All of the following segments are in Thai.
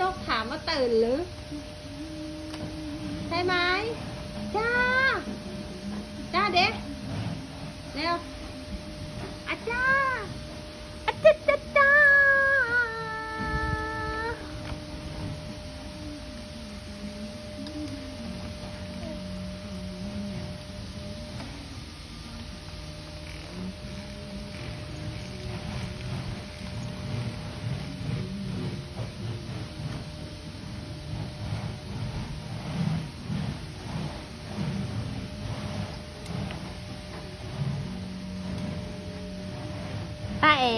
นกถามว่าตื่นหรือ ใช่ไหมจ้า จ้าเด็กเร็วอาจ้าจ้าจ้า ตา เอ๋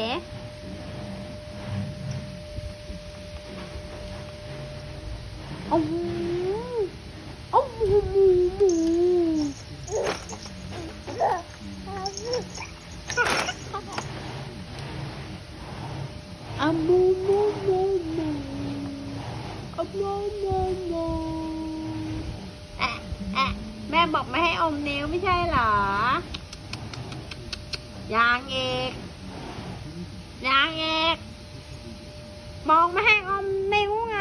โอ้โหโอ้โหหมูหมูอมูมูมูมูอะหมูมูมูแอะอะแม่บอกไม่ให้อมนิ้วไม่ใช่เหรอยังเอก ยังเอกมองไม่ให้อมนิ้วไง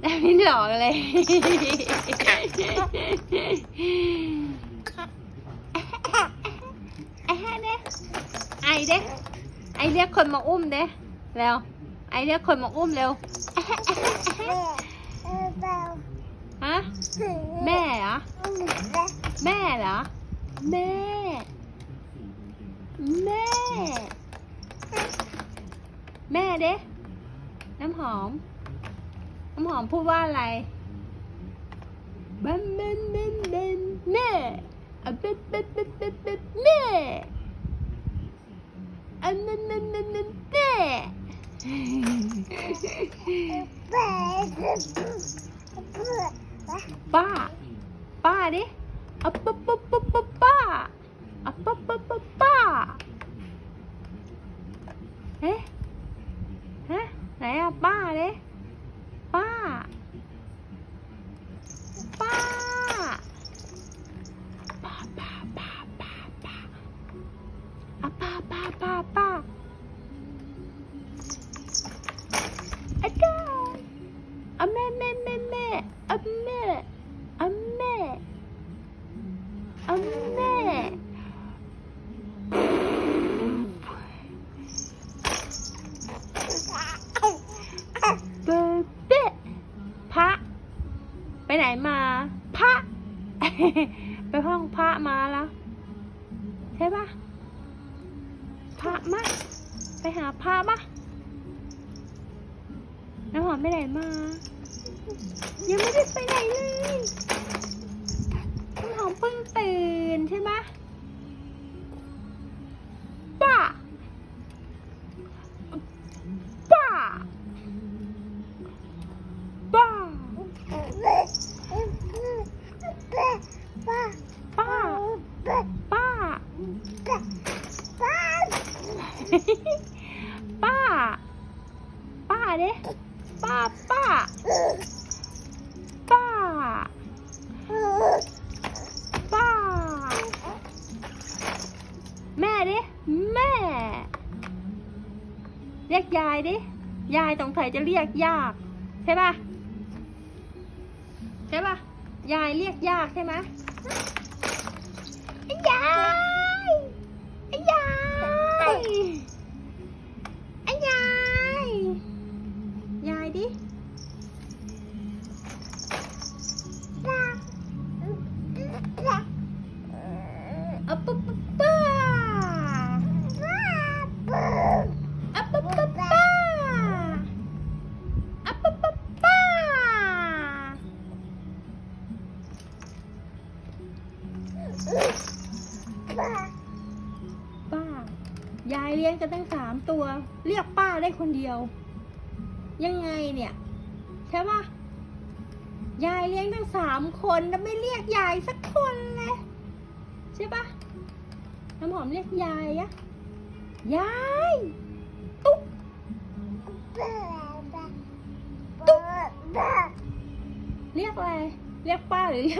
แต่ไม่หลอกเลย ไอ้แฮะเด้ไอเด้ไอเรียกคนมาอุ้มเด้เร็วไอเรียกคนมาอุ้มเร็ว ฮะ แม่เหรอ แม่เหรอ แม่ แม่ แม่เด้ น้ำหอม น้ำหอมพูดว่าอะไรบันเบนเบนเบนแม่อะเบนเบนเบนเบนเบนแม่อันนั้นนั้นนั้นนั้นแม่ป้า ป้าดิอะป๊ะป๊บป๊บป๊บป้าอะป๊บป๊บป๊บ ไปไหนมา พระ ไปห้องพระมาแล้วใช่ปะพระมะไปหาพระมะน้ำหอมไปไหนมา ยังไม่ได้ไปไหนเลยน้ำหอมเพิ่งตื่นใช่ไหม ป้า ป้าเด้ป้าป้า ป้า ป้า แม่ดิแม่ เรียกยายดิยายตรงไถจะเรียกยาก ใช่ปะใช่ปะยายเรียกยากใช่ไหมไอ้ยาย ป้า ยายเลี้ยงกันตั้งสามตัว เรียกป้าได้คนเดียว ยังไงเนี่ย ใช่ปะยายเลี้ยงตั้งสามคนแล้วไม่เรียกยายสักคนเลยใช่ปะน้ำหอมเรียกยายอะยาย ตุ๊กตุ๊กเรียกอะไร เรียกป้าหรือเรียก